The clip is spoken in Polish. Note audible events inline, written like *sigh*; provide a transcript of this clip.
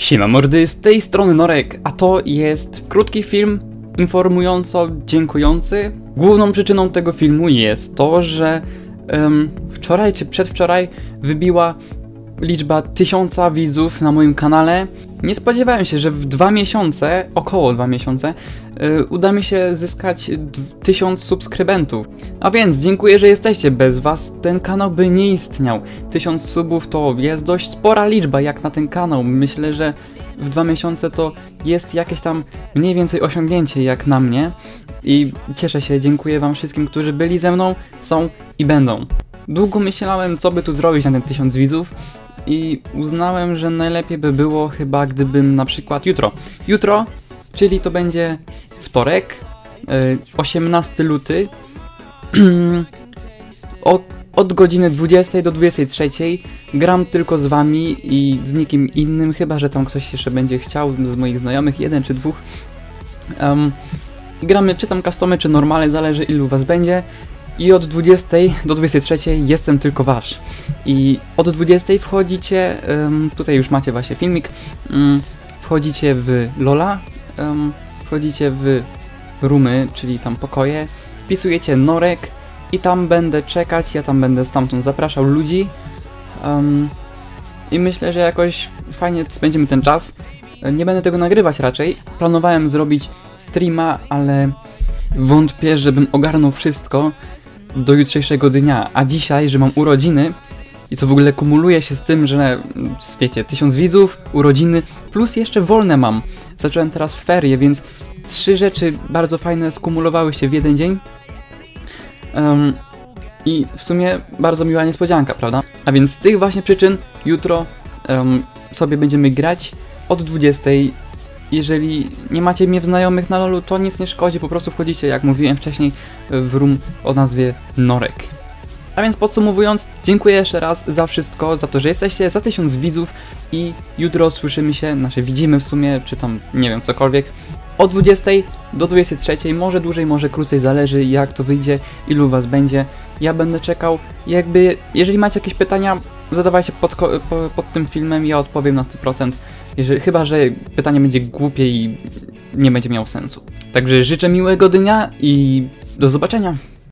Siema mordy, z tej strony Norek, a to jest krótki film informująco dziękujący. Główną przyczyną tego filmu jest to, że em, wczoraj czy przedwczoraj wybiła liczba tysiąca widzów na moim kanale. Nie spodziewałem się, że w dwa miesiące, około dwa miesiące, y, uda mi się zyskać tysiąc subskrybentów. A więc dziękuję, że jesteście. Bez was ten kanał by nie istniał. Tysiąc subów to jest dość spora liczba jak na ten kanał. Myślę, że w dwa miesiące to jest jakieś tam mniej więcej osiągnięcie jak na mnie. I cieszę się, dziękuję wam wszystkim, którzy byli ze mną, są i będą. Długo myślałem, co by tu zrobić na ten tysiąc widzów i uznałem, że najlepiej by było chyba gdybym na przykład jutro. Jutro, czyli to będzie wtorek, y, 18 luty, *clears throat* o, od godziny 20 do 23 gram tylko z wami i z nikim innym, chyba że tam ktoś jeszcze będzie chciał z moich znajomych, jeden czy dwóch. Um, gramy czy tam customy, czy normale, zależy ilu was będzie. I od 20 do 23 jestem tylko wasz. I od 20 wchodzicie, tutaj już macie właśnie filmik, mm, wchodzicie w Lola, wchodzicie w roomy, czyli tam pokoje, wpisujecie Norek i tam będę czekać, ja tam będę stamtąd zapraszał ludzi. I myślę, że jakoś fajnie spędzimy ten czas. Nie będę tego nagrywać raczej. Planowałem zrobić streama, ale wątpię, żebym ogarnął wszystko do jutrzejszego dnia. A dzisiaj, że mam urodziny i co w ogóle kumuluje się z tym, że wiecie, tysiąc widzów, urodziny, plus jeszcze wolne mam. Zacząłem teraz ferie, więc trzy rzeczy bardzo fajne skumulowały się w jeden dzień. Em, I w sumie bardzo miła niespodzianka, prawda? A więc z tych właśnie przyczyn jutro em, sobie będziemy grać od 20. Jeżeli nie macie mnie w znajomych na lolu, to nic nie szkodzi, po prostu wchodzicie, jak mówiłem wcześniej, w room o nazwie Norek. A więc podsumowując, dziękuję jeszcze raz za wszystko, za to, że jesteście, za tysiąc widzów i jutro słyszymy się, znaczy widzimy w sumie, czy tam, nie wiem, cokolwiek, o 20 do 23, może dłużej, może krócej, zależy jak to wyjdzie, ilu was będzie. Ja będę czekał, jakby, jeżeli macie jakieś pytania, zadawajcie pod, pod tym filmem, ja odpowiem na 100%, jeżeli, chyba, że pytanie będzie głupie i nie będzie miało sensu. Także życzę miłego dnia i do zobaczenia.